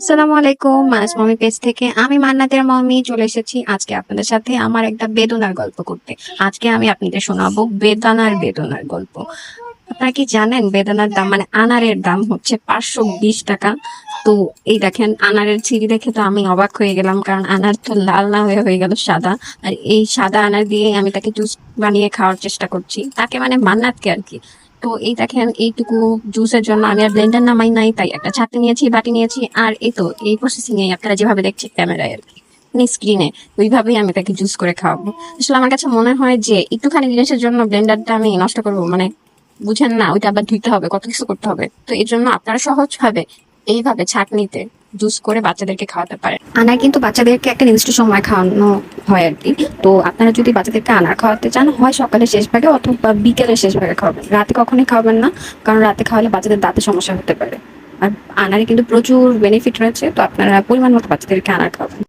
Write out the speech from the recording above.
আসসালামু আলাইকুম, মাস mummy page থেকে আমি মান্নাতের মমি চলে এসেছি। আজকে আপনাদের সাথে আমার একটা বেদনার গল্প করতে। আজকে আমি আপনাদের শোনাবো বেদনার বেদনার গল্প। আপনারা কি জানেন বেদনার দাম মানে আনারের দাম হচ্ছে পাঁচশো বিশ টাকা? তো এই দেখেন, আনারের ছিঁড়ি দেখে তো আমি অবাক হয়ে গেলাম, কারণ আনার তো লাল না হয়ে হয়ে গেল সাদা। আর এই সাদা আনার দিয়ে আমি তাকে জুস বানিয়ে খাওয়ার চেষ্টা করছি। তাকে মানে মান্নাতকে আর কি। তো এই দেখেন, এইটুকু জুসের জন্য আমি আর ব্লেন্ডার নামাই নাই, তাই একটা ছাতি নিয়েছি, বাটি নিয়েছি, আর এই তো, এই প্রসেসিং এ আপনারা যেভাবে দেখছেন ক্যামেরায় আর কি। স্ক্রিনে ওইভাবেই আমি তাকে জুস করে খাওয়াবো। আসলে আমার কাছে মনে হয় যে একটুখানি জিনিসের জন্য ব্লেন্ডারটা আমি নষ্ট করব মানে বুঝেন না, ওইটা আবার ধুইতে হবে, কত কিছু করতে হবে। তো এই জন্য আপনারা সহজ ভাবে এইভাবে ছাঁকনিতে জুস করে বাচ্চাদেরকে খাওয়াতে পারেন। আনার কিন্তু বাচ্চাদেরকে একটা নির্দিষ্ট সময় খাওয়ানো হয় আর কি। তো আপনারা যদি বাচ্চাদেরকে আনার খাওয়াতে চান, হয় সকালে শেষ ভাগে অথবা বিকেলের শেষ ভাগে খাওয়াবেন। রাতে কখনোই খাওয়াবেন না, কারণ রাতে খাওয়ালে বাচ্চাদের দাঁতে সমস্যা হতে পারে। আর আনারে কিন্তু প্রচুর বেনিফিট রয়েছে, তো আপনারা পরিমাণ মতো বাচ্চাদেরকে আনার খাওয়াবেন।